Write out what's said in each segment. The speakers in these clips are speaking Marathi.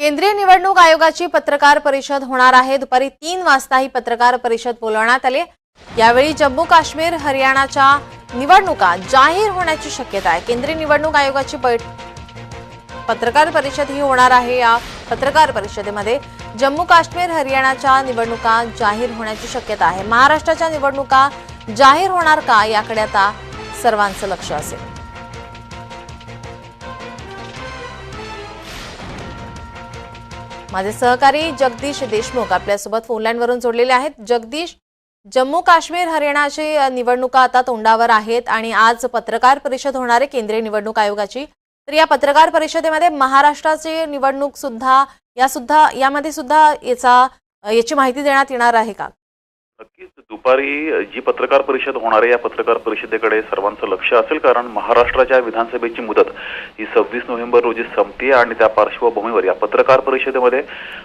केंद्रीय निवडणूक आयोगाची पत्रकार परिषद होणार आहे. दुपारी तीन वाजता ही पत्रकार परिषद बोलवण्यात आली यावेळी जम्मू काश्मीर हरियाणाच्या निवडणुका जाहीर होण्याची शक्यता आहे. केंद्रीय निवडणूक आयोगाची बैठ पत्रकार परिषद ही होणार आहे. या पत्रकार परिषदेमध्ये जम्मू काश्मीर हरियाणाच्या निवडणुका जाहीर होण्याची शक्यता आहे. महाराष्ट्राच्या निवडणुका जाहीर होणार का? याकडे आता सर्वांचं लक्ष असेल. माझे सहकारी जगदीश देशमुख आपल्यासोबत फोनलाईनवरून जोडलेले आहेत. जगदीश जम्मू काश्मीर हरियाणाची निवडणुका आता तोंडावर आहेत आणि आज पत्रकार परिषद होणार आहे केंद्रीय निवडणूक आयोगाची. तर या पत्रकार परिषदेमध्ये महाराष्ट्राची निवडणूक सुद्धा या सुद्धा यामध्ये सुद्धा याचा याची माहिती देण्यात येणार आहे का? नक्कीच. दुपारी जी पत्रकार परिषद होणार आहे या पत्रकार परिषदेकडे सर्वांचं लक्ष असेल कारण महाराष्ट्राच्या विधानसभेची मुदत ही सव्वीस नोव्हेंबर रोजी संपते आणि त्या पार्श्वभूमीवर या पत्रकार परिषदेमध्ये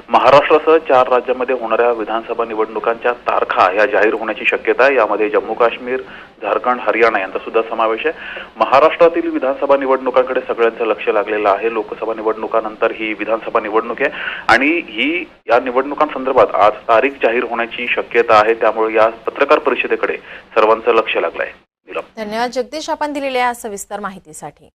महाराष्ट्रासह चार राज्यामध्ये होणाऱ्या विधानसभा निवडणुकांच्या तारखा या जाहीर होण्याची शक्यता आहे. यामध्ये जम्मू काश्मीर झारखंड हरियाणा यांचा सुद्धा समावेश आहे. महाराष्ट्रातील विधानसभा निवडणुकांकडे सगळ्यांचं लक्ष लागलेलं आहे. लोकसभा निवडणुकानंतर ही विधानसभा निवडणूक आहे. आणि ही या निवडणुकांसंदर्भात आज तारीख जाहीर होण्याची शक्यता आहे. त्यामुळे या पत्रकार परिषदेकडे सर्वांचं लक्ष लागलं आहे धन्यवाद जगदीश. आपण दिलेल्या सविस्तर माहितीसाठी.